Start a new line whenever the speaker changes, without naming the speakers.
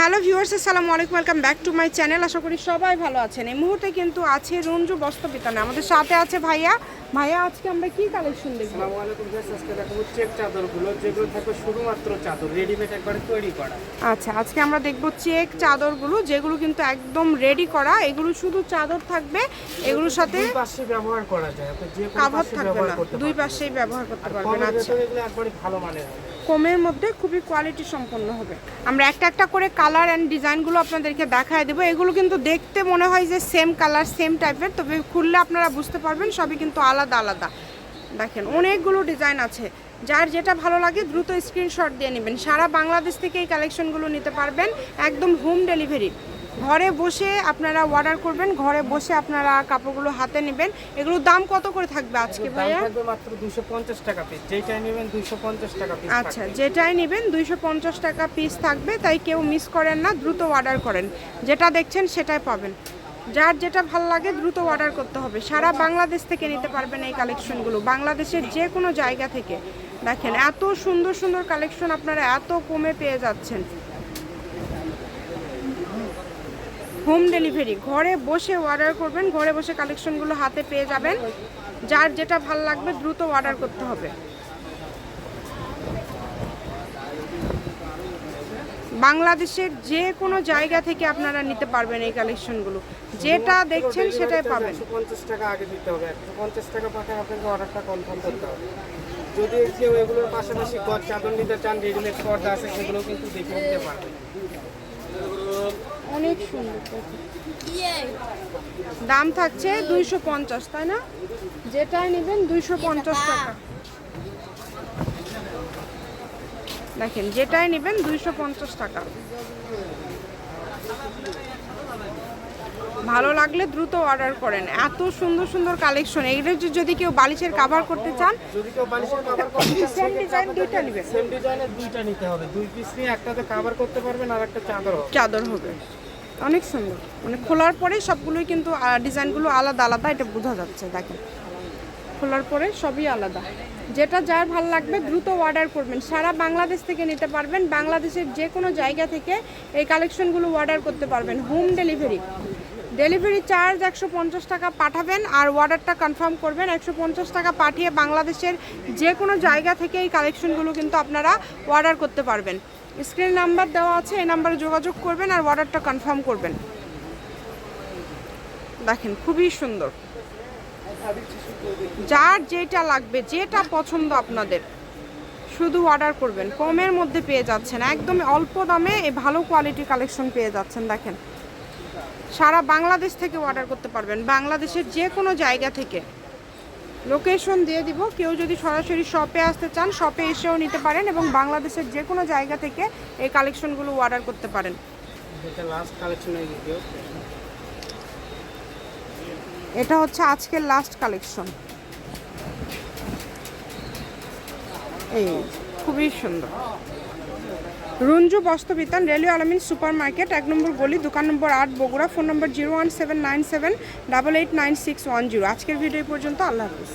Hello viewers, আসসালামু আলাইকুম, welcome back to my channel. আশা করি সবাই ভালো আছেন। এই মুহূর্তে কিন্তু আছে রঞ্জু বস্ত্রবিতানে আমাদের সাথে আছে ভাইয়া ভাইয়া আজকে আমরা কি কালেকশন দেখব?
আসসালামু আলাইকুম গাইস আজকে দেখাবো চেক চাদরগুলো যেগুলো থাকবে শুধুমাত্র চাদর রেডিমেড একবারে তৈরি করা।
আচ্ছা আজকে আমরা দেখব চেক চাদরগুলো যেগুলো কিন্তু একদম রেডি করা। এগুলো শুধু চাদর থাকবে এগুলোর সাথে
দুই পাশে ব্যবহার করা যায় আপনি যে
কাভার থাকবে না। দুই পাশেই ব্যবহার করতে পারবেন
কমের
আচ্ছা।
এগুলো একবারে ভালো মানের হবে।
কমের মধ্যে খুবই কোয়ালিটি সম্পন্ন হবে। আমরা একটা একটা করে কালার অ্যান্ড ডিজাইনগুলো আপনাদেরকে দেখায় দেবো। এগুলো কিন্তু দেখতে মনে হয় যে সেম কালার সেম টাইপের তবে খুললে আপনারা বুঝতে পারবেন সবই কিন্তু আলাদা আলাদা আলাদা। দেখেন অনেকগুলো ডিজাইন আছে। যার যেটা ভালো লাগে দ্রুত স্ক্রিনশট দিয়ে নেবেন। সারা বাংলাদেশ থেকে এই কালেকশনগুলো নিতে পারবেন একদম হোম ডেলিভারি ঘরে বসে আপনারা অর্ডার করবেন ঘরে বসে আপনারা কাপড়গুলো হাতে নেবেন। এগুলোর দাম কত করে থাকবে আজকে ভাইয়া?
মাত্র 250 টাকা পিস যেটাই নেবেন 250 টাকা পিস
আচ্ছা যেটাই নেবেন দুইশো পঞ্চাশ টাকা পিস থাকবে তাই কেউ মিস করেন না দ্রুত অর্ডার করেন। যেটা দেখছেন সেটাই পাবেন। যার যেটা ভালো লাগে দ্রুত অর্ডার করতে হবে। সারা বাংলাদেশ থেকে নিতে পারবেন এই কালেকশনগুলো বাংলাদেশের যে কোনো জায়গা থেকে। দেখেন, এত সুন্দর সুন্দর কালেকশন আপনারা এত কমে পেয়ে যাচ্ছেন। হোম ডেলিভারি ঘরে বসে অর্ডার করবেন, ঘরে বসে কালেকশনগুলো হাতে পেয়ে যাবেন। যার যেটা ভালো লাগবে দ্রুত অর্ডার করতে হবে। বাংলাদেশের যে কোনো জায়গা থেকে আপনারা নিতে পারবেন এই কালেকশনগুলো। যেটা দেখছেন সেটাই পাবেন।
150 টাকা আগে দিতে হবে। 150 টাকা পাঠায় আপনাকে অর্ডারটা কনফার্ম করতে হবে। যদি কেউ এগুলোর পাশাপাশি গজ চাদর নিতে চান রেডিমেড পর্দা আছে সেগুলো কিন্তু দেখে নিতে পারবেন।
অনেক সুন্দর। দাম থাকছে দুইশো পঞ্চাশ তাই না? যেটাই নেবেন দুইশো পঞ্চাশ টাকা। দেখেন যেটাই নেবেন দুইশো পঞ্চাশ টাকা। ভালো লাগলে দ্রুত অর্ডার করেন। এত সুন্দর সুন্দর কালেকশন এইগুলো যে- যদি কেউ বালিশের কাভার করতে চান
যদি কেউ বালিশের কভার করতে চান
সেম ডিজাইন দুইটা নেবেন।
সেম ডিজাইনের দুইটা নিতে হবে। দুই পিস নিয়ে একটাতে কভার করতে পারবেন আর একটা চাদর হবে।
চাদর হবে। অনেক সুন্দর। মানে খোলার পরে সবগুলোই কিন্তু ডিজাইনগুলো আলাদা আলাদা এটা বোঝা যাচ্ছে দেখেন। খোলার পরে সবই আলাদা। যেটা যার ভালো লাগবে দ্রুত অর্ডার করবেন। সারা বাংলাদেশ থেকে নিতে পারবেন। বাংলাদেশের যে কোনো জায়গা থেকে এই কালেকশনগুলো অর্ডার করতে পারবেন। হোম ডেলিভারি ডেলিভারি চার্জ একশো পঞ্চাশ টাকা পাঠাবেন আর অর্ডারটা কনফার্ম করবেন। একশো পঞ্চাশ টাকা পাঠিয়ে বাংলাদেশের যে কোনো জায়গা থেকে এই কালেকশনগুলো কিন্তু আপনারা অর্ডার করতে পারবেন। স্ক্রিন নাম্বার দেওয়া আছে, এই নাম্বারে যোগাযোগ করবেন আর অর্ডারটা কনফার্ম করবেন। দেখেন, খুবই সুন্দর। যার যেটা লাগবে যেটা পছন্দ আপনাদের শুধু অর্ডার করবেন। কমের মধ্যে পেয়ে যাচ্ছেন একদম অল্প দামে এই ভালো কোয়ালিটির কালেকশন পেয়ে যাচ্ছেন দেখেন। সারা বাংলাদেশ থেকে অর্ডার করতে পারবেন বাংলাদেশের যে কোনো জায়গা থেকে। লোকেশন দিয়ে দিব কেউ যদি সরাসরি শপে আসতে চান শপে এসেও নিতে পারেন এবং বাংলাদেশের যে কোনো জায়গা থেকে এই কালেকশনগুলো অর্ডার করতে পারেন।
এটা লাস্ট কালেকশনের ভিডিও
এটা হচ্ছে আজকের লাস্ট কালেকশন এই খুবই সুন্দর। Ranju Bastrabitan railway Alamin super market এক নম্বর গলি, দোকান নম্বর আট, Bogura, phone number zero one seven nine seven double eight nine six one zero আজকের ভিডিও পর্যন্ত, আল্লাহ হাফিজ।